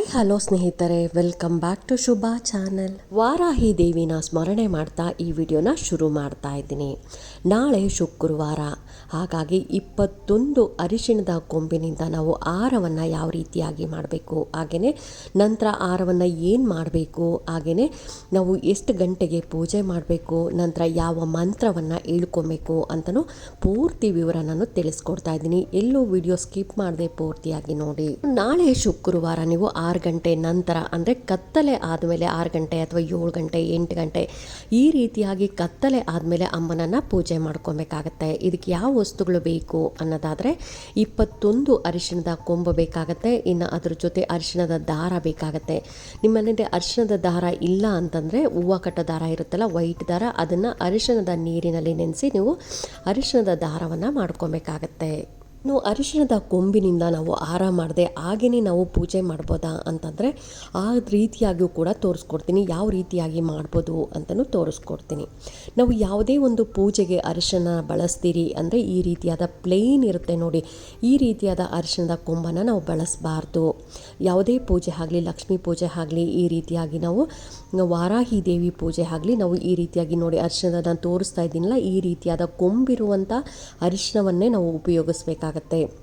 Hi, hello ಸ್ನೇಹಿತರೆ, welcome back to Shubha channel. Varahi ದೇವಿನ ಸ್ಮರಣೆ ಮಾಡ್ತಾ ಈ ವಿಡಿಯೋನ ಶುರು ಮಾಡ್ತಾ ಇದ್ದೀನಿ. ನಾಳೆ ಶುಕ್ರವಾರ. ಹಾಗಾಗಿ ಇಪ್ಪತ್ತೊಂದು ಅರಿಶಿಣದ ಕೊಂಬಿನಿಂದ ನಾವು ಆರವನ್ನು ಯಾವ ರೀತಿಯಾಗಿ ಮಾಡಬೇಕು ಹಾಗೆಯೇ ನಂತರ ಆರವನ್ನು ಏನು ಮಾಡಬೇಕು ಹಾಗೆಯೇ ನಾವು ಎಷ್ಟು ಗಂಟೆಗೆ ಪೂಜೆ ಮಾಡಬೇಕು, ನಂತರ ಯಾವ ಮಂತ್ರವನ್ನು ಹೇಳ್ಕೊಬೇಕು ಅಂತಲೂ ಪೂರ್ತಿ ವಿವರ ನಾನು ತಿಳಿಸ್ಕೊಡ್ತಾ ಇದ್ದೀನಿ. ಎಲ್ಲೂ ವಿಡಿಯೋ ಸ್ಕಿಪ್ ಮಾಡದೆ ಪೂರ್ತಿಯಾಗಿ ನೋಡಿ. ನಾಳೆ ಶುಕ್ರವಾರ ನೀವು ಆರು ಗಂಟೆ ನಂತರ, ಅಂದರೆ ಕತ್ತಲೆ ಆದಮೇಲೆ ಆರು ಗಂಟೆ ಅಥವಾ ಏಳು ಗಂಟೆ, ಎಂಟು ಗಂಟೆ, ಈ ರೀತಿಯಾಗಿ ಕತ್ತಲೆ ಆದಮೇಲೆ ಅಮ್ಮನನ್ನು ಪೂಜೆ ಮಾಡ್ಕೊಬೇಕಾಗತ್ತೆ. ಇದಕ್ಕೆ ಯಾವ ವಸ್ತುಗಳು ಬೇಕು ಅನ್ನೋದಾದರೆ, ಇಪ್ಪತ್ತೊಂದು ಅರಿಶಿಣದ ಕೊಂಬು ಬೇಕಾಗತ್ತೆ. ಇನ್ನು ಅದ್ರ ಜೊತೆ ಅರಿಶಿಣದ ದಾರ ಬೇಕಾಗತ್ತೆ. ನಿಮ್ಮ ಮನೇಲಿ ಅರಿಶಿಣದ ದಾರ ಇಲ್ಲ ಅಂತಂದರೆ ಹೂವು ಕಟ್ಟೋ ದಾರ ಇರುತ್ತಲ್ಲ, ವೈಟ್ ದಾರ, ಅದನ್ನು ಅರಿಶಿಣದ ನೀರಿನಲ್ಲಿ ನೆನೆಸಿ ನೀವು ಅರಿಶಿಣದ ದಾರವನ್ನು ಮಾಡ್ಕೊಬೇಕಾಗತ್ತೆ. ಇನ್ನು ಅರಿಶಿಣದ ಕೊಂಬಿನಿಂದ ನಾವು ಆರ ಮಾಡದೆ ಹಾಗೇ ನಾವು ಪೂಜೆ ಮಾಡ್ಬೋದಾ ಅಂತಂದರೆ ಆ ರೀತಿಯಾಗಿಯೂ ಕೂಡ ತೋರಿಸ್ಕೊಡ್ತೀನಿ. ಯಾವ ರೀತಿಯಾಗಿ ಮಾಡ್ಬೋದು ಅಂತಲೂ ತೋರಿಸ್ಕೊಡ್ತೀನಿ. ನಾವು ಯಾವುದೇ ಒಂದು ಪೂಜೆಗೆ ಅರಿಶಿನ ಬಳಸ್ತೀರಿ ಅಂದರೆ ಈ ರೀತಿಯಾದ ಪ್ಲೇನ್ ಇರುತ್ತೆ ನೋಡಿ. ಈ ರೀತಿಯಾದ ಅರಿಶಿಣದ ಕೊಂಬನ್ನು ನಾವು ಬಳಸಬಾರ್ದು. ಯಾವುದೇ ಪೂಜೆ ಆಗಲಿ, ಲಕ್ಷ್ಮೀ ಪೂಜೆ ಆಗಲಿ, ಈ ರೀತಿಯಾಗಿ ನಾವು ವಾರಾಹಿ ದೇವಿ ಪೂಜೆ ಆಗಲಿ ನಾವು ಈ ರೀತಿಯಾಗಿ ನೋಡಿ ಅರಿಶಿಣದ ನಾನು ತೋರಿಸ್ತಾ ಇದ್ದೀನಲ್ಲ, ಈ ರೀತಿಯಾದ ಕೊಂಬಿರುವಂಥ ಅರಿಶಿಣವನ್ನೇ ನಾವು ಉಪಯೋಗಿಸ್ಬೇಕಾಗುತ್ತೆ.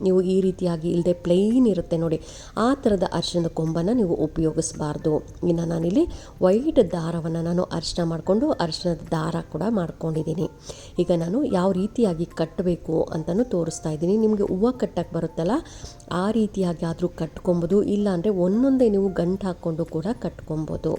ನೀವು ಈ ರೀತಿಯಾಗಿ ಇಲ್ಲದೆ ಪ್ಲೈನ್ ಇರುತ್ತೆ ನೋಡಿ. ಆ ಥರದ ಅರಿಶಿಣದ ಕೊಂಬನ್ನು ನೀವು ಉಪಯೋಗಿಸಬಾರ್ದು. ಇನ್ನು ನಾನಿಲ್ಲಿ ವೈಟ್ ದಾರವನ್ನು ನಾನು ಅರಿಶಿಣ ಮಾಡಿಕೊಂಡು ಅರಿಶಿಣದ ದಾರ ಕೂಡ ಮಾಡ್ಕೊಂಡಿದ್ದೀನಿ. ಈಗ ನಾನು ಯಾವ ರೀತಿಯಾಗಿ ಕಟ್ಟಬೇಕು ಅಂತಲೂ ತೋರಿಸ್ತಾ ಇದ್ದೀನಿ. ನಿಮಗೆ ಹೂವು ಕಟ್ಟಕ್ಕೆ ಬರುತ್ತಲ್ಲ, ಆ ರೀತಿಯಾಗಿ ಆದರೂ ಕಟ್ಕೊಬೋದು. ಇಲ್ಲಾಂದರೆ ಒಂದೊಂದೇ ನೀವು ಗಂಟು ಹಾಕ್ಕೊಂಡು ಕೂಡ ಕಟ್ಕೊಬೋದು.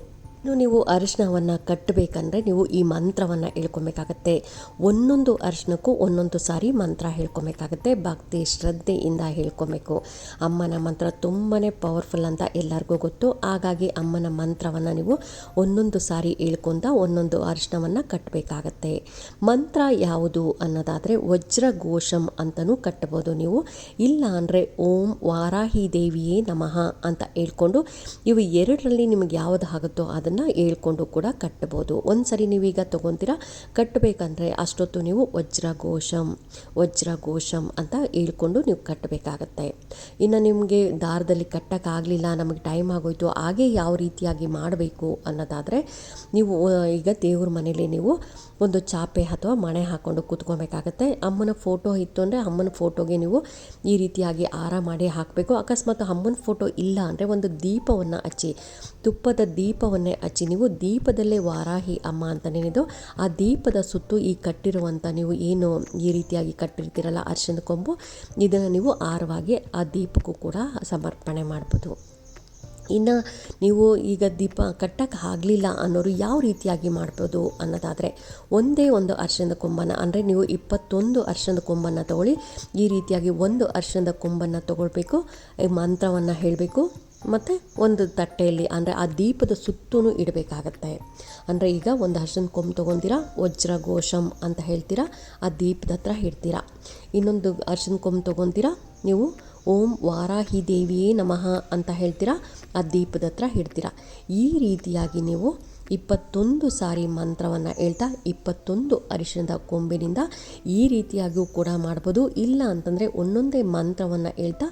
ಇನ್ನು ನೀವು ಅರಿಶಿನವನ್ನು ಕಟ್ಟಬೇಕಂದ್ರೆ ನೀವು ಈ ಮಂತ್ರವನ್ನು ಹೇಳ್ಕೊಬೇಕಾಗತ್ತೆ. ಒಂದೊಂದು ಅರಿಶಿಣಕ್ಕೂ ಒಂದೊಂದು ಸಾರಿ ಮಂತ್ರ ಹೇಳ್ಕೊಬೇಕಾಗತ್ತೆ. ಭಕ್ತಿ, ಶ್ರದ್ಧೆಯಿಂದ ಹೇಳ್ಕೊಬೇಕು. ಅಮ್ಮನ ಮಂತ್ರ ತುಂಬಾ ಪವರ್ಫುಲ್ ಅಂತ ಎಲ್ಲರಿಗೂ ಗೊತ್ತು. ಹಾಗಾಗಿ ಅಮ್ಮನ ಮಂತ್ರವನ್ನು ನೀವು ಒಂದೊಂದು ಸಾರಿ ಹೇಳ್ಕೊಂತ ಒಂದೊಂದು ಅರಿಶಿಣವನ್ನು ಕಟ್ಟಬೇಕಾಗತ್ತೆ ಮಂತ್ರ ಯಾವುದು ಅನ್ನೋದಾದರೆ ವಜ್ರಘೋಷಂ ಅಂತಲೂ ಕಟ್ಟಬೋದು ನೀವು. ಇಲ್ಲ ಅಂದರೆ ಓಂ ವಾರಾಹಿ ದೇವಿಯೇ ನಮಃ ಅಂತ ಹೇಳ್ಕೊಂಡು ಇವು ಎರಡರಲ್ಲಿ ನಿಮಗೆ ಯಾವುದು ಆಗುತ್ತೋ ಅದನ್ನು ಹೇಳ್ಕೊಂಡು ಕೂಡ ಕಟ್ಬೋದು ಒಂದು ಸರಿ ನೀವೀಗ ತೊಗೊತೀರಾ? ಕಟ್ಟಬೇಕಂದ್ರೆ ಅಷ್ಟೊತ್ತು ನೀವು ವಜ್ರಘೋಷಂ ವಜ್ರಘೋಷಂ ಅಂತ ಹೇಳ್ಕೊಂಡು ನೀವು ಕಟ್ಟಬೇಕಾಗತ್ತೆ. ಇನ್ನು ನಿಮಗೆ ದಾರದಲ್ಲಿ ಕಟ್ಟೋಕ್ಕಾಗಲಿಲ್ಲ, ನಮಗೆ ಟೈಮ್ ಆಗೋಯ್ತು, ಹಾಗೆ ಯಾವ ರೀತಿಯಾಗಿ ಮಾಡಬೇಕು ಅನ್ನೋದಾದರೆ ನೀವು ಈಗ ದೇವ್ರ ಮನೇಲಿ ನೀವು ಒಂದು ಚಾಪೆ ಅಥವಾ ಮಣೆ ಹಾಕ್ಕೊಂಡು ಕೂತ್ಕೊಬೇಕಾಗತ್ತೆ. ಅಮ್ಮನ ಫೋಟೋ ಇತ್ತು ಅಂದರೆ ಅಮ್ಮನ ಫೋಟೋಗೆ ನೀವು ಈ ರೀತಿಯಾಗಿ ಆರ ಮಾಡಿ ಹಾಕಬೇಕು. ಅಕಸ್ಮಾತ್ ಅಮ್ಮನ ಫೋಟೋ ಇಲ್ಲ ಅಂದರೆ ಒಂದು ದೀಪವನ್ನು ಹಚ್ಚಿ, ತುಪ್ಪದ ದೀಪವನ್ನೇ ಹಚ್ಚಿ, ನೀವು ದೀಪದಲ್ಲೇ ವಾರಾಹಿ ಅಮ್ಮ ಅಂತನೇನಿದು ಆ ದೀಪದ ಸುತ್ತು ಈ ಕಟ್ಟಿರುವಂಥ ನೀವು ಏನು ಈ ರೀತಿಯಾಗಿ ಕಟ್ಟಿರ್ತೀರಲ್ಲ ಅರ್ಶಿನ ಕೊಂಬು, ಇದನ್ನು ನೀವು ಆರವಾಗಿ ಆ ದೀಪಕ್ಕೂ ಕೂಡ ಸಮರ್ಪಣೆ ಮಾಡ್ಬೋದು. ಇನ್ನು ನೀವು ಈಗ ದೀಪ ಕಟ್ಟಕ್ಕೆ ಆಗಲಿಲ್ಲ ಅನ್ನೋರು ಯಾವ ರೀತಿಯಾಗಿ ಮಾಡ್ಬೋದು ಅನ್ನೋದಾದರೆ ಒಂದೇ ಒಂದು ಅರ್ಶಿಣದ ಕೊಂಬನ್ನು ಅಂದರೆ ನೀವು ಇಪ್ಪತ್ತೊಂದು ಅರ್ಶಿಣದ ಕೊಂಬನ್ನು ತಗೊಳ್ಳಿ. ಈ ರೀತಿಯಾಗಿ ಒಂದು ಅರ್ಶಿಣದ ಕೊಂಬನ್ನು ತಗೊಳ್ಬೇಕು, ಈ ಮಂತ್ರವನ್ನು ಹೇಳಬೇಕು, ಮತ್ತು ಒಂದು ತಟ್ಟೆಯಲ್ಲಿ, ಅಂದರೆ ಆ ದೀಪದ ಸುತ್ತೂ ಇಡಬೇಕಾಗತ್ತೆ. ಅಂದರೆ ಈಗ ಒಂದು ಅರ್ಶಿನ ಕೊಂಬು ವಜ್ರ ಘೋಷಂ ಅಂತ ಹೇಳ್ತೀರಾ, ಆ ದೀಪದ ಹತ್ರ ಇಡ್ತೀರಾ. ಇನ್ನೊಂದು ಅರ್ಶಿನ ಕೊಂಬು ತೊಗೊತೀರಾ ನೀವು ಓಂ ವಾರಾಹಿ ದೇವಿಯೇ ನಮಃ ಅಂತ ಹೇಳ್ತೀರಾ? ಆ ದೀಪದ ಹತ್ರ ಹಿಡ್ತೀರಾ ಈ ರೀತಿಯಾಗಿ ನೀವು ಇಪ್ಪತ್ತೊಂದು ಸಾರಿ ಮಂತ್ರವನ್ನು ಹೇಳ್ತಾ, ಇಪ್ಪತ್ತೊಂದು ಅರಿಶಿಣದ ಕೊಂಬಿನಿಂದ ಈ ರೀತಿಯಾಗಿಯೂ ಕೂಡ ಮಾಡ್ಬೋದು. ಇಲ್ಲ ಅಂತಂದರೆ ಒಂದೊಂದೇ ಮಂತ್ರವನ್ನು ಹೇಳ್ತಾ,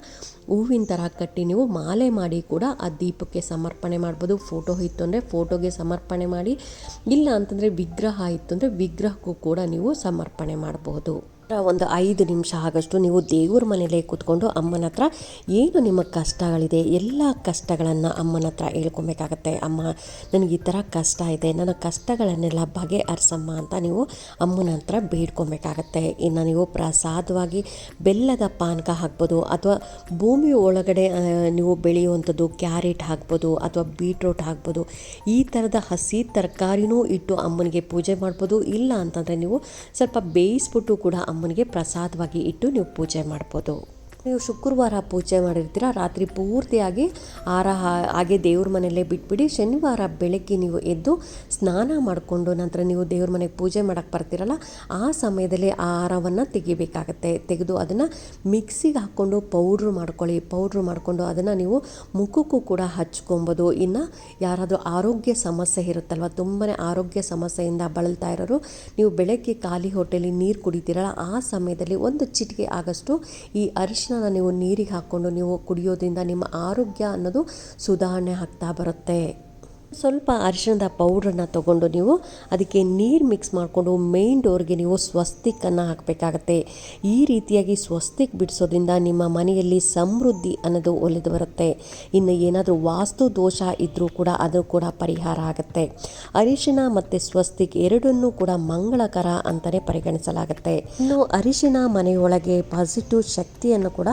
ಹೂವಿನ ಥರ ಕಟ್ಟಿ ನೀವು ಮಾಲೆ ಮಾಡಿ ಕೂಡ ಆ ದೀಪಕ್ಕೆ ಸಮರ್ಪಣೆ ಮಾಡ್ಬೋದು. ಫೋಟೋ ಇತ್ತು ಅಂದರೆ ಫೋಟೋಗೆ ಸಮರ್ಪಣೆ ಮಾಡಿ. ಇಲ್ಲ ಅಂತಂದರೆ ವಿಗ್ರಹ ಇತ್ತು ಅಂದರೆ ವಿಗ್ರಹಕ್ಕೂ ಕೂಡ ನೀವು ಸಮರ್ಪಣೆ ಮಾಡ್ಬೋದು. ಒಂದು ಐದು ನಿಮಿಷ ಆಗಷ್ಟು ನೀವು ದೇವ್ರ ಮನೇಲೇ ಕೂತ್ಕೊಂಡು ಅಮ್ಮನ ಹತ್ರ ಏನು ನಿಮ್ಮ ಕಷ್ಟಗಳಿದೆ, ಎಲ್ಲ ಕಷ್ಟಗಳನ್ನು ಅಮ್ಮನ ಹತ್ರ ಹೇಳ್ಕೊಬೇಕಾಗತ್ತೆ. ಅಮ್ಮ, ನನಗೆ ಈ ಥರ ಕಷ್ಟ ಇದೆ, ನನ್ನ ಕಷ್ಟಗಳನ್ನೆಲ್ಲ ಬಗೆಹರಿಸಮ್ಮ ಅಂತ ನೀವು ಅಮ್ಮನ ಹತ್ರ ಬೇಡ್ಕೊಬೇಕಾಗತ್ತೆ. ಇನ್ನು ನೀವು ಪ್ರಸಾದವಾಗಿ ಬೆಲ್ಲದ ಪಾನಕ ಹಾಕ್ಬೋದು, ಅಥವಾ ಭೂಮಿ ಒಳಗಡೆ ನೀವು ಬೆಳೆಯುವಂಥದ್ದು ಕ್ಯಾರೆಟ್ ಹಾಕ್ಬೋದು, ಅಥವಾ ಬೀಟ್ರೋಟ್ ಹಾಕ್ಬೋದು, ಈ ಥರದ ಹಸಿ ತರಕಾರಿನೂ ಇಟ್ಟು ಅಮ್ಮನಿಗೆ ಪೂಜೆ ಮಾಡ್ಬೋದು. ಇಲ್ಲ ಅಂತಂದರೆ ನೀವು ಸ್ವಲ್ಪ ಬೇಯಿಸ್ಬಿಟ್ಟು ಕೂಡ ಅಮ್ಮನಿಗೆ ಪ್ರಸಾದವಾಗಿ ಇಟ್ಟು ನೀವು ಪೂಜೆ ಮಾಡ್ಬೋದು. ನೀವು ಶುಕ್ರವಾರ ಪೂಜೆ ಮಾಡಿರ್ತೀರ? ರಾತ್ರಿ ಪೂರ್ತಿಯಾಗಿ ಆರ ಹಾಗೆ ದೇವ್ರ ಮನೆಯಲ್ಲೇ ಬಿಟ್ಬಿಡಿ. ಶನಿವಾರ ಬೆಳಗ್ಗೆ ನೀವು ಎದ್ದು ಸ್ನಾನ ಮಾಡಿಕೊಂಡು ನಂತರ ನೀವು ದೇವ್ರ ಮನೆಗೆ ಪೂಜೆ ಮಾಡೋಕ್ಕೆ ಬರ್ತೀರಲ್ಲ, ಆ ಸಮಯದಲ್ಲಿ ಆ ಆಹಾರವನ್ನು ತೆಗಿಬೇಕಾಗತ್ತೆ. ತೆಗೆದು ಅದನ್ನು ಮಿಕ್ಸಿಗೆ ಹಾಕ್ಕೊಂಡು ಪೌಡ್ರು ಮಾಡ್ಕೊಳ್ಳಿ. ಪೌಡ್ರು ಮಾಡಿಕೊಂಡು ಅದನ್ನು ನೀವು ಮುಖಕ್ಕೂ ಕೂಡ ಹಚ್ಕೊಬೋದು. ಇನ್ನು ಯಾರಾದರೂ ಆರೋಗ್ಯ ಸಮಸ್ಯೆ ಇರುತ್ತಲ್ವ? ತುಂಬಾ ಆರೋಗ್ಯ ಸಮಸ್ಯೆಯಿಂದ ಬಳಲ್ತಾ ಇರೋರು, ನೀವು ಬೆಳಗ್ಗೆ ಖಾಲಿ ಹೊಟ್ಟೆಲಿ ನೀರು ಕುಡಿತೀರಲ್ಲ, ಆ ಸಮಯದಲ್ಲಿ ಒಂದು ಚಿಟಿಕೆ ಆಗಷ್ಟು ಈ ಅರಿಶಿನ ನೀವು ನೀರಿಗೆ ಹಾಕ್ಕೊಂಡು ನೀವು ಕುಡಿಯೋದ್ರಿಂದ ನಿಮ್ಮ ಆರೋಗ್ಯ ಅನ್ನೋದು ಸುಧಾರಣೆ ಆಗ್ತಾ ಬರುತ್ತೆ. ಸ್ವಲ್ಪ ಅರಿಶಿಣದ ಪೌಡ್ರನ್ನು ತೊಗೊಂಡು ನೀವು ಅದಕ್ಕೆ ನೀರು ಮಿಕ್ಸ್ ಮಾಡಿಕೊಂಡು ಮೇನ್ ಡೋರ್ಗೆ ನೀವು ಸ್ವಸ್ತಿಕನ್ನು ಹಾಕಬೇಕಾಗತ್ತೆ. ಈ ರೀತಿಯಾಗಿ ಸ್ವಸ್ತಿಕ್ ಬಿಡಿಸೋದ್ರಿಂದ ನಿಮ್ಮ ಮನೆಯಲ್ಲಿ ಸಮೃದ್ಧಿ ಅನ್ನೋದು ಒಲಿದು ಬರುತ್ತೆ. ಇನ್ನು ಏನಾದರೂ ವಾಸ್ತು ದೋಷ ಇದ್ದರೂ ಕೂಡ ಅದು ಕೂಡ ಪರಿಹಾರ ಆಗುತ್ತೆ. ಅರಿಶಿಣ ಮತ್ತು ಸ್ವಸ್ತಿಕ್ ಎರಡನ್ನೂ ಕೂಡ ಮಂಗಳಕರ ಅಂತಲೇ ಪರಿಗಣಿಸಲಾಗುತ್ತೆ. ಇನ್ನು ಅರಿಶಿಣ ಮನೆಯೊಳಗೆ ಪಾಸಿಟಿವ್ ಶಕ್ತಿಯನ್ನು ಕೂಡ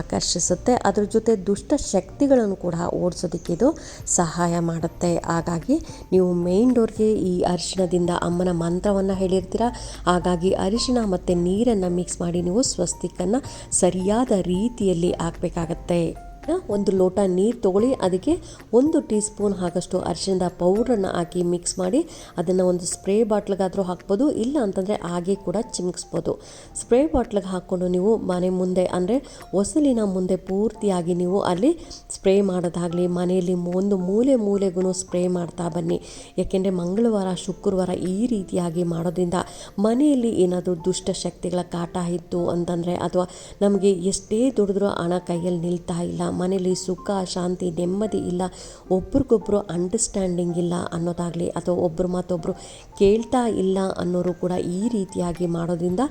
ಆಕರ್ಷಿಸುತ್ತೆ. ಅದ್ರ ಜೊತೆ ದುಷ್ಟ ಶಕ್ತಿಗಳನ್ನು ಕೂಡ ಓಡಿಸೋದಕ್ಕೆ ಇದು ಸಹಾಯ ಮಾಡುತ್ತೆ. ಹಾಗಾಗಿ ನೀವು ಮೇನ್ ಡೋರ್ಗೆ ಈ ಅರಿಶಿಣದಿಂದ ಅಮ್ಮನ ಮಂತ್ರವನ್ನು ಹೇಳಿರ್ತೀರ? ಹಾಗಾಗಿ ಅರಿಶಿಣ ಮತ್ತು ನೀರನ್ನು ಮಿಕ್ಸ್ ಮಾಡಿ ನೀವು ಸ್ವಸ್ತಿಕನ್ನು ಸರಿಯಾದ ರೀತಿಯಲ್ಲಿ ಹಾಕಬೇಕಾಗತ್ತೆ. ಒಂದು ಲೋಟ ನೀರು ತೊಗೊಳ್ಳಿ. ಅದಕ್ಕೆ ಒಂದು ಟೀ ಸ್ಪೂನ್ ಹಾಕಷ್ಟು ಅರಿಶಿಣದ ಪೌಡ್ರನ್ನು ಹಾಕಿ ಮಿಕ್ಸ್ ಮಾಡಿ ಅದನ್ನು ಒಂದು ಸ್ಪ್ರೇ ಬಾಟ್ಲಿಗಾದರೂ ಹಾಕ್ಬೋದು, ಇಲ್ಲ ಅಂತಂದರೆ ಹಾಗೆ ಕೂಡ ಚಿಮ್ಕಿಸ್ಬೋದು ಸ್ಪ್ರೇ ಬಾಟ್ಲಿಗೆ ಹಾಕ್ಕೊಂಡು ನೀವು ಮನೆ ಮುಂದೆ ಅಂದರೆ ಹೊಸಲಿನ ಮುಂದೆ ಪೂರ್ತಿಯಾಗಿ ನೀವು ಅಲ್ಲಿ ಸ್ಪ್ರೇ ಮಾಡೋದಾಗಲಿ, ಮನೆಯಲ್ಲಿ ಒಂದು ಮೂಲೆ ಮೂಲೆಗೂ ಸ್ಪ್ರೇ ಮಾಡ್ತಾ ಬನ್ನಿ. ಯಾಕೆಂದರೆ ಮಂಗಳವಾರ, ಶುಕ್ರವಾರ ಈ ರೀತಿಯಾಗಿ ಮಾಡೋದ್ರಿಂದ ಮನೆಯಲ್ಲಿ ಏನಾದರೂ ದುಷ್ಟ ಶಕ್ತಿಗಳ ಕಾಟ ಇತ್ತು ಅಂತಂದರೆ ಅಥವಾ ನಮಗೆ ಎಷ್ಟೇ ದುಡಿದ್ರೂ ಹಣ ಕೈಯಲ್ಲಿ ನಿಲ್ತಾ ಇಲ್ಲ ಮನೇಲಿ ಸುಖ, ಶಾಂತಿ, ನೆಮ್ಮದಿ ಇಲ್ಲ, ಒಬ್ರಿಗೊಬ್ರು ಅಂಡರ್ಸ್ಟ್ಯಾಂಡಿಂಗ್ ಇಲ್ಲ ಅನ್ನೋದಾಗಲಿ ಅಥವಾ ಒಬ್ಬರು ಮತ್ತೊಬ್ಬರು ಕೇಳ್ತಾ ಇಲ್ಲ ಅನ್ನೋರು ಕೂಡ ಈ ರೀತಿಯಾಗಿ ಮಾಡೋದ್ರಿಂದ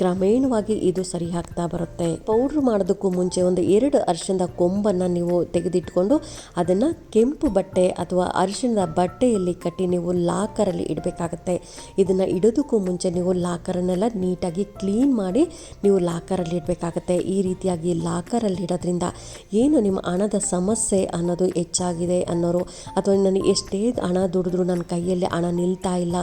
ಕ್ರಮೇಣವಾಗಿ ಇದು ಸರಿ ಆಗ್ತಾ ಬರುತ್ತೆ. ಪೌಡ್ರ್ ಮಾಡೋದಕ್ಕೂ ಮುಂಚೆ ಒಂದು ಎರಡು ಅರಿಶಿಣದ ಕೊಂಬನ್ನು ನೀವು ತೆಗೆದಿಟ್ಕೊಂಡು ಅದನ್ನು ಕೆಂಪು ಬಟ್ಟೆ ಅಥವಾ ಅರಿಶಿಣದ ಬಟ್ಟೆಯಲ್ಲಿ ಕಟ್ಟಿ ನೀವು ಲಾಕರಲ್ಲಿ ಇಡಬೇಕಾಗತ್ತೆ. ಇದನ್ನು ಇಡೋದಕ್ಕೂ ಮುಂಚೆ ನೀವು ಲಾಕರನ್ನೆಲ್ಲ ನೀಟಾಗಿ ಕ್ಲೀನ್ ಮಾಡಿ ನೀವು ಲಾಕರಲ್ಲಿ ಇಡಬೇಕಾಗತ್ತೆ. ಈ ರೀತಿಯಾಗಿ ಲಾಕರಲ್ಲಿ ಇಡೋದ್ರಿಂದ ಏನು ನಿಮ್ಮ ಹಣದ ಸಮಸ್ಯೆ ಅನ್ನೋದು ಹೆಚ್ಚಾಗಿದೆ ಅನ್ನೋರು, ಅಥವಾ ನನಗೆ ಎಷ್ಟೇ ಹಣ ದುಡಿದ್ರು ನನ್ನ ಕೈಯಲ್ಲಿ ಹಣ ನಿಲ್ತಾ ಇಲ್ಲ,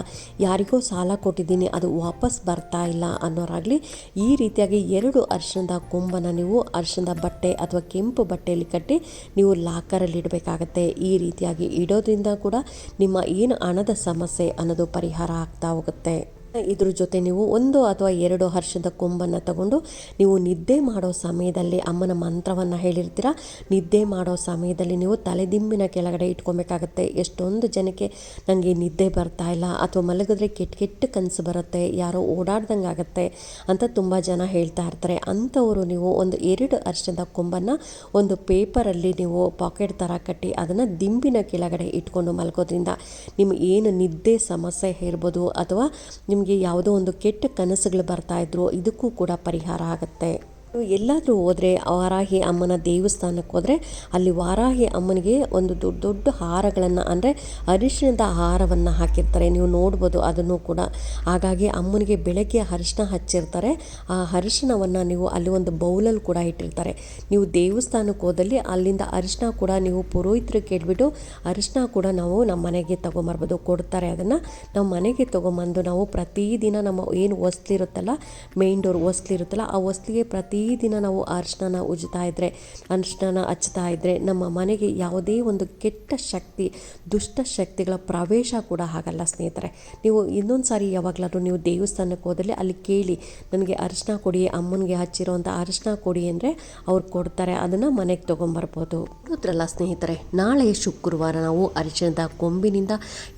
ಯಾರಿಗೋ ಸಾಲ ಕೊಟ್ಟಿದ್ದೀನಿ, ಅದು ವಾಪಸ್ ಬರ್ತಾ ಇಲ್ಲ ಅನ್ನೋರಾಗಲಿ, ಈ ರೀತಿಯಾಗಿ ಎರಡು ಅರ್ಶನದ ಕೊಂಬನ ನೀವು ಅರ್ಶನದ ಬಟ್ಟೆ ಅಥವಾ ಕೆಂಪು ಬಟ್ಟೆಯಲ್ಲಿ ಕಟ್ಟಿ ನೀವು ಲಾಕರಲ್ಲಿ ಇಡಬೇಕಾಗತ್ತೆ. ಈ ರೀತಿಯಾಗಿ ಇಡೋದ್ರಿಂದ ಕೂಡ ನಿಮ್ಮ ಏನು ಹಣದ ಸಮಸ್ಯೆ ಅನ್ನೋದು ಪರಿಹಾರ ಆಗ್ತಾ ಹೋಗುತ್ತೆ. ಇದ್ರ ಜೊತೆ ನೀವು ಒಂದು ಅಥವಾ ಎರಡು ಹರ್ಷದ ಕೊಂಬನ್ನು ತಗೊಂಡು ನೀವು ನಿದ್ದೆ ಮಾಡೋ ಸಮಯದಲ್ಲಿ ಅಮ್ಮನ ಮಂತ್ರವನ್ನು ಹೇಳಿರ್ತೀರ. ನಿದ್ದೆ ಮಾಡೋ ಸಮಯದಲ್ಲಿ ನೀವು ತಲೆದಿಂಬಿನ ಕೆಳಗಡೆ ಇಟ್ಕೊಬೇಕಾಗತ್ತೆ. ಎಷ್ಟೊಂದು ಜನಕ್ಕೆ ನನಗೆ ನಿದ್ದೆ ಬರ್ತಾ ಇಲ್ಲ ಅಥವಾ ಮಲಗಿದ್ರೆ ಕೆಟ್ಟ ಕೆಟ್ಟ ಕನಸು ಬರುತ್ತೆ, ಯಾರೋ ಓಡಾಡ್ದಂಗೆ ಆಗುತ್ತೆ ಅಂತ ತುಂಬ ಜನ ಹೇಳ್ತಾ ಇರ್ತಾರೆ. ಅಂಥವರು ನೀವು ಒಂದು ಎರಡು ಹರ್ಷದ ಕೊಂಬನ್ನು ಒಂದು ಪೇಪರಲ್ಲಿ ನೀವು ಪಾಕೆಟ್ ಥರ ಕಟ್ಟಿ ಅದನ್ನು ದಿಂಬಿನ ಕೆಳಗಡೆ ಇಟ್ಕೊಂಡು ಮಲ್ಕೋದ್ರಿಂದ ನಿಮ್ಗೆ ಏನು ನಿದ್ದೆ ಸಮಸ್ಯೆ ಇರ್ಬೋದು ಅಥವಾ ನಿಮ್ಮ ನಿಮಗೆ ಯಾವುದೋ ಒಂದು ಕೆಟ್ಟ ಕನಸುಗಳು ಬರ್ತಾ ಇದ್ರೂ ಇದಕ್ಕೂ ಕೂಡ ಪರಿಹಾರ ಆಗುತ್ತೆ. ಎಲ್ಲಾದರೂ ಹೋದರೆ ವಾರಾಹಿ ಅಮ್ಮನ ದೇವಸ್ಥಾನಕ್ಕೆ ಹೋದರೆ ಅಲ್ಲಿ ವಾರಾಹಿ ಅಮ್ಮನಿಗೆ ಒಂದು ದೊಡ್ಡ ದೊಡ್ಡ ಹಾರಗಳನ್ನು ಅಂದರೆ ಅರಿಶಿಣದ ಹಾರವನ್ನು ಹಾಕಿರ್ತಾರೆ. ನೀವು ನೋಡ್ಬೋದು ಅದನ್ನು ಕೂಡ. ಹಾಗಾಗಿ ಅಮ್ಮನಿಗೆ ಬೆಳಗ್ಗೆ ಅರಿಶಿನ ಹಚ್ಚಿರ್ತಾರೆ. ಆ ಅರಿಶಿಣವನ್ನು ನೀವು ಅಲ್ಲಿ ಒಂದು ಬೌಲಲ್ಲಿ ಕೂಡ ಇಟ್ಟಿರ್ತಾರೆ. ನೀವು ದೇವಸ್ಥಾನಕ್ಕೆ ಹೋದಲ್ಲಿ ಅಲ್ಲಿಂದ ಅರಿಶಿನ ಕೂಡ ನೀವು ಪುರೋಹಿತರು ಕೇಳಿಬಿಟ್ಟು ಅರಿಶಿನ ಕೂಡ ನಾವು ನಮ್ಮ ಮನೆಗೆ ತೊಗೊಂಬರ್ಬೋದು. ಕೊಡ್ತಾರೆ ಅದನ್ನು. ನಾವು ಮನೆಗೆ ತೊಗೊಂಬಂದು ನಾವು ಪ್ರತಿದಿನ ನಮ್ಮ ಏನು ಹೊಸ್ಲಿರುತ್ತಲ್ಲ ಮೇನ್ ಡೋರ್ ಹೊಸ್ಲಿರುತ್ತಲ್ಲ ಆ ಹೊಸ್ಲಿಗೆ ಪ್ರತಿ ದಿನ ನಾವು ಅರಿಶಿನ ಉಜ್ತಾ ಇದ್ದರೆ ಅರಿಶಿನ ಹಚ್ತಾ ಇದ್ದರೆ ನಮ್ಮ ಮನೆಗೆ ಯಾವುದೇ ಒಂದು ಕೆಟ್ಟ ಶಕ್ತಿ, ದುಷ್ಟ ಶಕ್ತಿಗಳ ಪ್ರವೇಶ ಕೂಡ ಆಗಲ್ಲ ಸ್ನೇಹಿತರೆ. ನೀವು ಇನ್ನೊಂದು ಸಾರಿ ಯಾವಾಗಲಾದ್ರೂ ನೀವು ದೇವಸ್ಥಾನಕ್ಕೆ ಹೋದಲ್ಲಿ ಅಲ್ಲಿ ಕೇಳಿ, ನನಗೆ ಅರಿಶಿನ ಕೊಡಿ, ಅಮ್ಮನಿಗೆ ಹಚ್ಚಿರೋಂಥ ಅರಿಶಿನ ಕೊಡಿ ಅಂದರೆ ಅವ್ರು ಕೊಡ್ತಾರೆ, ಅದನ್ನು ಮನೆಗೆ ತೊಗೊಂಬರ್ಬೋದು. ಗೊತ್ತಲ್ಲ ಸ್ನೇಹಿತರೆ, ನಾಳೆ ಶುಕ್ರವಾರ ನಾವು ಅರಿಶಿಣದ ಕೊಂಬಿನಿಂದ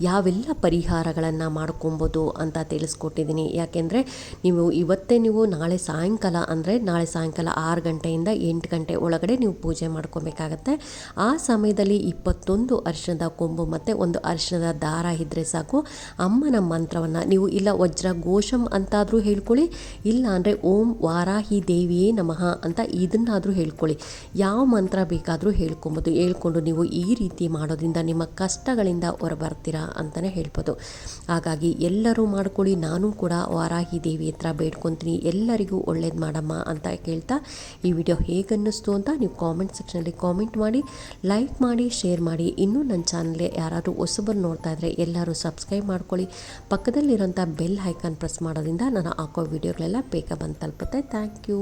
ಯಾವೆಲ್ಲ ಪರಿಹಾರಗಳನ್ನು ಮಾಡ್ಕೊಬೋದು ಅಂತ ತಿಳಿಸ್ಕೊಟ್ಟಿದ್ದೀನಿ. ಯಾಕೆಂದರೆ ನೀವು ಇವತ್ತೇ ನೀವು ನಾಳೆ ಸಾಯಂಕಾಲ ಅಂದರೆ ನಾಳೆ ಸಾಯಂಕಾಲ ಆರು ಗಂಟೆಯಿಂದ ಎಂಟು ಗಂಟೆ ಒಳಗಡೆ ನೀವು ಪೂಜೆ ಮಾಡ್ಕೋಬೇಕಾಗತ್ತೆ. ಆ ಸಮಯದಲ್ಲಿ ಇಪ್ಪತ್ತೊಂದು ಅರ್ಶನದ ಕೊಂಬು ಮತ್ತು ಒಂದು ಅರ್ಶನದ ದಾರ ಇದ್ದರೆ ಸಾಕು. ಅಮ್ಮನ ಮಂತ್ರವನ್ನು ನೀವು ಇಲ್ಲ ವಜ್ರ ಘೋಷಂ ಅಂತಾದರೂ ಹೇಳ್ಕೊಳ್ಳಿ, ಇಲ್ಲ ಅಂದರೆ ಓಂ ವಾರಾಹಿ ದೇವಿಯೇ ನಮಃ ಅಂತ ಇದನ್ನಾದರೂ ಹೇಳ್ಕೊಳ್ಳಿ. ಯಾವ ಮಂತ್ರ ಬೇಕಾದರೂ ಹೇಳ್ಕೊಬೋದು. ಹೇಳ್ಕೊಂಡು ನೀವು ಈ ರೀತಿ ಮಾಡೋದ್ರಿಂದ ನಿಮ್ಮ ಕಷ್ಟಗಳಿಂದ ಹೊರಬರ್ತೀರಾ ಅಂತಲೇ ಹೇಳ್ಬೋದು. ಹಾಗಾಗಿ ಎಲ್ಲರೂ ಮಾಡ್ಕೊಳ್ಳಿ. ನಾನು ಕೂಡ ವಾರಾಹಿ ದೇವಿ ಹತ್ರ ಬೇಡ್ಕೊತೀನಿ. ಎಲ್ಲರಿಗೂ ಒಳ್ಳೇದು ಮಾಡಮ್ಮ ಅಂತ ಕೇಳ್ತಾ, ಈ ವಿಡಿಯೋ ಹೇಗನ್ನಿಸ್ತು ಅಂತ ನೀವು ಕಾಮೆಂಟ್ ಸೆಕ್ಷನಲ್ಲಿ ಕಾಮೆಂಟ್ ಮಾಡಿ ಲೈಕ್ ಮಾಡಿ ಶೇರ್ ಮಾಡಿ. ಇನ್ನೂ ನನ್ನ ಚಾನಲ್ಗೆ ಯಾರಾದರೂ ಹೊಸಬರು ನೋಡ್ತಾ ಇದ್ದರೆ ಎಲ್ಲರೂ ಸಬ್ಸ್ಕ್ರೈಬ್ ಮಾಡ್ಕೊಳ್ಳಿ. ಪಕ್ಕದಲ್ಲಿರೋಂಥ ಬೆಲ್ ಐಕಾನ್ ಪ್ರೆಸ್ ಮಾಡೋದ್ರಿಂದ ನಾನು ಹಾಕೋ ವಿಡಿಯೋಗಳೆಲ್ಲ ಬೇಗ ಬಂದು ತಲುಪುತ್ತೆ. Thank you